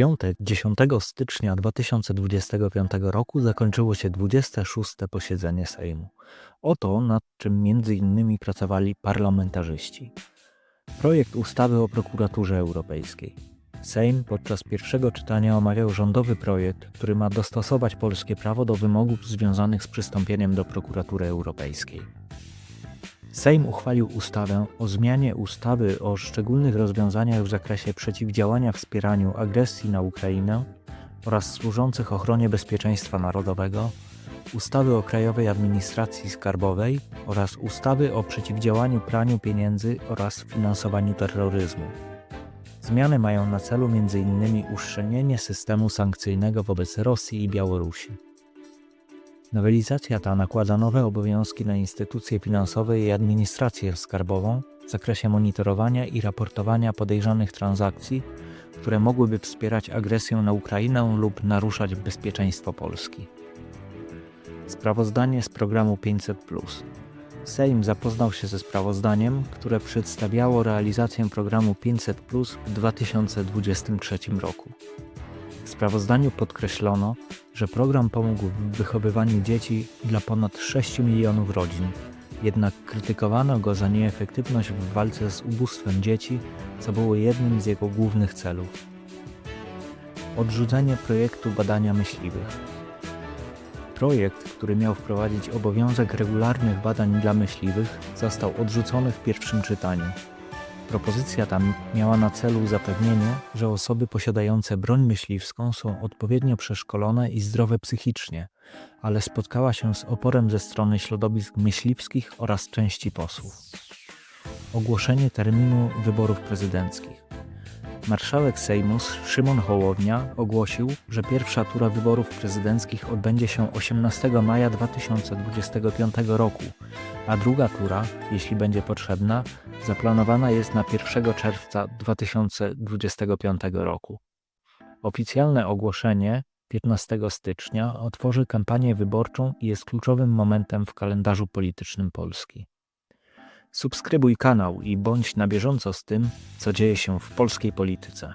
piątek 10 stycznia 2025 roku zakończyło się 26. posiedzenie Sejmu. Oto nad czym między innymi pracowali parlamentarzyści. Projekt ustawy o prokuraturze europejskiej. Sejm podczas pierwszego czytania omawiał rządowy projekt, który ma dostosować polskie prawo do wymogów związanych z przystąpieniem do prokuratury europejskiej. Sejm uchwalił ustawę o zmianie ustawy o szczególnych rozwiązaniach w zakresie przeciwdziałania wspieraniu agresji na Ukrainę oraz służących ochronie bezpieczeństwa narodowego, ustawy o Krajowej Administracji Skarbowej oraz ustawy o przeciwdziałaniu praniu pieniędzy oraz finansowaniu terroryzmu. Zmiany mają na celu m.in. uszczelnienie systemu sankcyjnego wobec Rosji i Białorusi. Nowelizacja ta nakłada nowe obowiązki na instytucje finansowe i administrację skarbową w zakresie monitorowania i raportowania podejrzanych transakcji, które mogłyby wspierać agresję na Ukrainę lub naruszać bezpieczeństwo Polski. Sprawozdanie z programu 500. Sejm zapoznał się ze sprawozdaniem, które przedstawiało realizację programu 500 w 2023 roku. Sprawozdaniu podkreślono, że program pomógł w wychowywaniu dzieci dla ponad 6 milionów rodzin, jednak krytykowano go za nieefektywność w walce z ubóstwem dzieci, co było jednym z jego głównych celów. Odrzucenie projektu badania myśliwych. Projekt, który miał wprowadzić obowiązek regularnych badań dla myśliwych, został odrzucony w pierwszym czytaniu. Propozycja ta miała na celu zapewnienie, że osoby posiadające broń myśliwską są odpowiednio przeszkolone i zdrowe psychicznie, ale spotkała się z oporem ze strony środowisk myśliwskich oraz części posłów. Ogłoszenie terminu wyborów prezydenckich. Marszałek Sejmu Szymon Hołownia ogłosił, że pierwsza tura wyborów prezydenckich odbędzie się 18 maja 2025 roku, a druga tura, jeśli będzie potrzebna, zaplanowana jest na 1 czerwca 2025 roku. Oficjalne ogłoszenie 15 stycznia otworzy kampanię wyborczą i jest kluczowym momentem w kalendarzu politycznym Polski. Subskrybuj kanał i bądź na bieżąco z tym, co dzieje się w polskiej polityce.